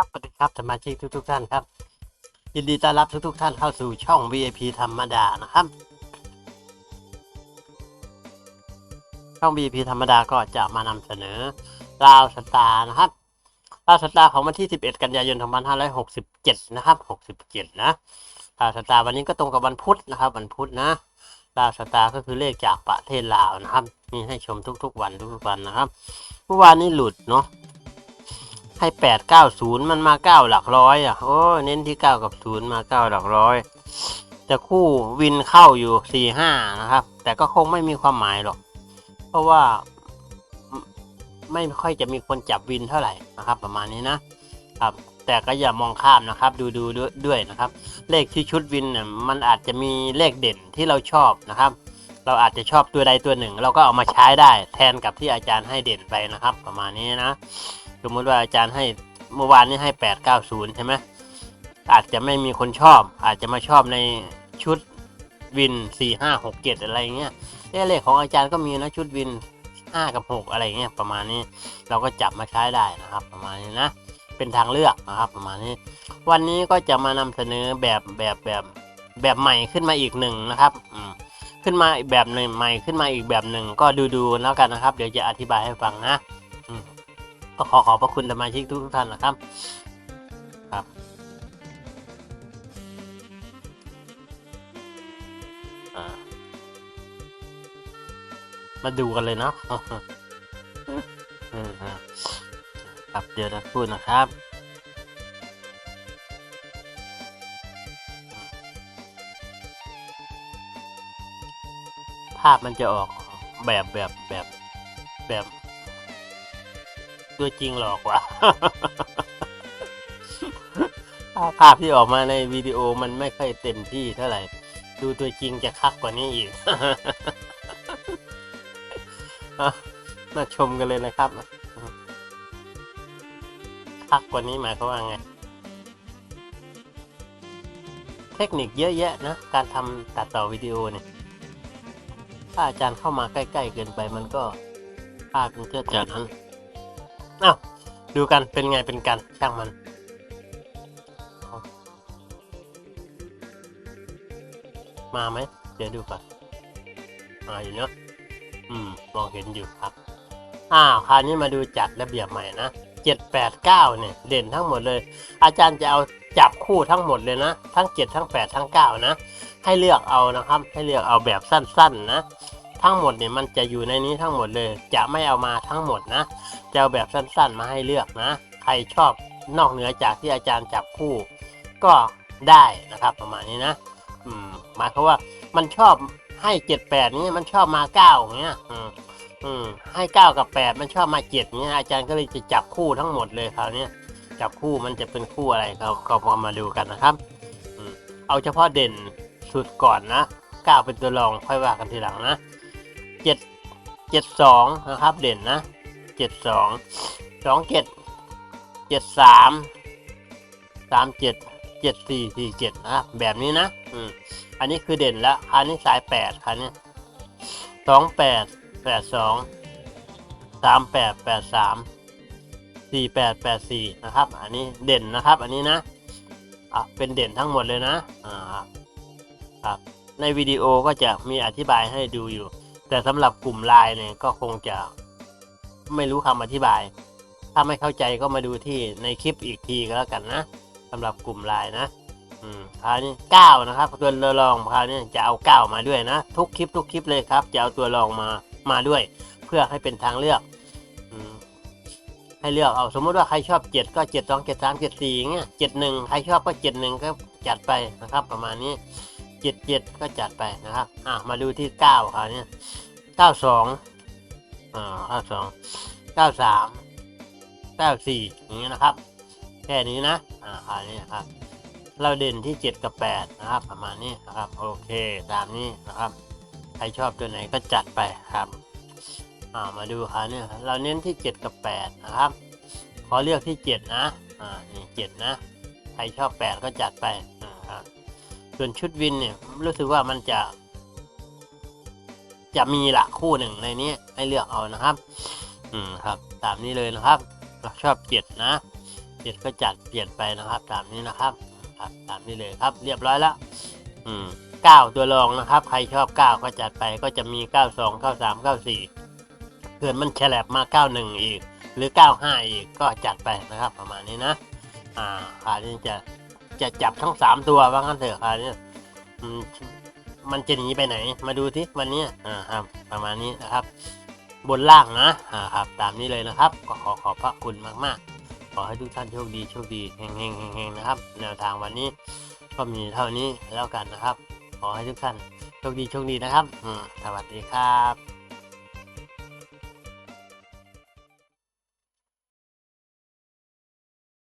ครับสวัสดีครับสมาชิกทุกๆท่านครับ ยินดีต้อนรับทุกๆท่านเข้าสู่ช่อง VIP ธรรมดานะครับ ช่อง VIP ธรรมดาก็จะมานำเสนอราวสตาร์นะครับราวสตาร์ของวันที่ 11 กันยายน 2567 นะครับ 67 นะราวสตาร์วันนี้ก็ตรงกับวันพุธนะครับ วันพุธนะราวสตาร์ก็คือเลขจากประเทศลาวนะครับ มีให้ชมทุกๆวันทุกๆวันนะครับเมื่อวานนี้หลุดเนาะ ให้แปดเก้าศูนย์มันมาเก้าหลักร้อยอะโอ้เน้นที่เก้ากับศูนย์มาเก้าหลักร้อยแต่คู่วินเข้าอยู่สี่ห้านะครับ แต่ก็คงไม่มีความหมายหรอก เพราะว่าไม่ค่อยจะมีคนจับวินเท่าไหร่นะครับ ประมาณนี้นะครับ แต่ก็อย่ามองข้ามนะครับ ดูดูด้วยนะครับ เลขที่ชุดวินเนี่ยมันอาจจะมีเลขเด่นที่เราชอบนะครับ เราอาจจะชอบตัวใดตัวหนึ่ง เราก็เอามาใช้ได้ แทนกับที่อาจารย์ให้เด่นไปนะครับ ประมาณนี้นะ สมมติว่าอาจารย์ให้เมื่อวานนี้ให้แปดเก้าศูนย์ใช่ไหมอาจจะไม่มีคนชอบ อาจจะมาชอบในชุดวินสี่ห้าหกเจ็ดอะไรเงี้ยเลขของอาจารย์ก็มีนะชุดวินห้ากับหกอะไรเงี้ยประมาณนี้เราก็จับมาใช้ได้นะครับ ประมาณนี้นะ เป็นทางเลือกนะครับ ประมาณนี้ วันนี้ก็จะมานำเสนอแบบแบบแบบแบบใหม่ขึ้นมาอีกหนึ่งนะครับอืมขึ้นมาอีกแบบหนึ่งใหม่ขึ้นมาอีกแบบหนึ่งก็ดูดูๆแล้วกันนะครับ เดี๋ยวจะอธิบายให้ฟังนะ ขอขอบพระคุณสมาชิกทุกท่านนะครับ ครับ มาดูกันเลยเนาะครับเดี๋ยวนะพูดนะครับภาพมันจะออกแบบแบบแบบแบบ ตัวจริงหลอกว่ะภาพที่ออกมาในวิดีโอมันไม่ค่อยเต็มที่เท่าไหร่ ดูตัวจริงจะคักกว่านี้อีกอะมาชมกันเลยนะครับ คักกว่านี้หมายความว่าไง เทคนิคเยอะแยะนะ การทำตัดต่อวิดีโอเนี่ย ถ้าอาจารย์เข้ามาใกล้ ๆ เกินไปมันก็ภาพมันก็จะนั้น อ้าวดูกันเป็นไงเป็นกันช่างมันมาไหมเดี๋ยวดูก่อนมาอยู่เนาะอืมมองเห็นอยู่ครับ อ้าวคราวนี้มาดูจัดระเบียบใหม่นะเจ็ดแปดเก้าเนี่ย เด่นทั้งหมดเลย อาจารย์จะเอาจับคู่ทั้งหมดเลยนะ ทั้งเจ็ดทั้งแปดทั้งเก้านะ ให้เลือกเอานะครับ ให้เลือกเอาแบบสั้น ๆ นะ ทั้งหมดเนี่ยมันจะอยู่ในนี้ทั้งหมดเลย จะไม่เอามาทั้งหมดนะจะเอาแบบสั้นๆมาให้เลือกนะ ใครชอบนอกเหนือจากที่อาจารย์จับคู่ ก็ได้นะครับประมาณนี้นะอืมหมายความว่ามันชอบให้เจ็ดแปดนี้มันชอบมาเก้าอย่างเงี้ยอืมอืมให้เก้ากับแปดมันชอบมาเจ็ดเงี้ยอาจารย์ก็เลยจะจับคู่ทั้งหมดเลยคราวนี้จับคู่มันจะเป็นคู่อะไรเราก็มาดูกันนะครับอืมเอาเฉพาะเด่นสุดก่อนนะเก้าเป็นตัวรองค่อยว่ากันทีหลังนะ เจ็ดเจ็ดสองนะครับเด่นนะเจ็ดสองสองเจ็ดเจ็ดสามสามเจ็ดเจ็ดสี่สี่เจ็ดนะแบบนี้นะอืมอันนี้คือเด่นแล้วคันนี้สายแปดคันนี้สองแปดแปดสองสามแปดแปดสามสี่แปดแปดสี่นะครับ อันนี้เด่นนะครับ อันนี้นะอะเป็นเด่นทั้งหมดเลยนะอ่าครับในวิดีโอก็จะมีอธิบายให้ดูอยู่ แต่สำหรับกลุ่มไลน์เนี่ยก็คงจะไม่รู้คำอธิบาย ถ้าไม่เข้าใจก็มาดูที่ในคลิปอีกทีก็แล้วกันนะสำหรับกลุ่มไลน์นะอืมคราวนี้เก้านะครับตัวรองคราวนี้จะเอาเก้ามาด้วยนะ ทุกคลิปทุกคลิปเลยครับ จะเอาตัวรองมามาด้วย เพื่อให้เป็นทางเลือกอืมให้เลือกเอาสมมติว่าใครชอบเจ็ดก็เจ็ดสองเจ็ดสามเจ็ดสี่อย่างเงี้ยเจ็ดหนึ่งใครชอบก็เจ็ดหนึ่งก็จัดไปนะครับ ประมาณนี้ เจ็ดเจ็ดก็จัดไปนะครับ อะมาดูที่เก้าคราวนี้เก้าสองอ่าเก้าสองเก้าสามเก้าสี่อย่างนี้ยนะครับ แค่นี้นะ อ่าอันนี้ครับ เราเด่นที่เจ็ดกับแปดนะครับ ประมาณนี้นะครับ โอเคตามนี้นะครับ ใครชอบตัวไหนก็จัดไปครับ อ่ามาดูครับเนี่ยเราเน้นที่เจ็ดกับแปดนะครับ ขอเลือกที่เจ็ดนะ อ่านี่เจ็ดนะ ใครชอบแปดก็จัดไปนะครับ ส่วนชุดวินเนี่ยรู้สึกว่ามันจะ จะมีละคู่หนึ่งในนี้ให้เลือกเอานะครับ อืมครับ ตามนี้เลยนะครับ เราชอบเจ็ดนะเจ็ดก็จัดเปลี่ยนไปนะครับ ตามนี้นะครับ ครับตามนี้เลยครับ เรียบร้อยแล้ว อืมเก้าตัวรองนะครับ ใครชอบเก้าก็จัดไปก็จะมีเก้าสองเก้าสามเก้าสี่เพื่อนมันแฉลบมาเก้าหนึ่งอีก หรือเก้าห้าอีกก็จัดไปนะครับ ประมาณนี้นะ อ่าคราวนี้จะ จะจับทั้งสามตัวว่างั้นเถอะคราวนี้มันจะหนีไปไหน มาดูที่วันนี้อ่าครับ ประมาณนี้นะครับ บนล่างนะอ่าครับ ตามนี้เลยนะครับ ก็ขอขอบพระคุณมากๆ ขอให้ทุกท่านโชคดีโชคดีเฮงเฮงเฮงเฮงนะครับ แนวทางวันนี้ก็มีเท่านี้แล้วกันนะครับ ขอให้ทุกท่านโชคดีโชคดีนะครับสวัสดีครับ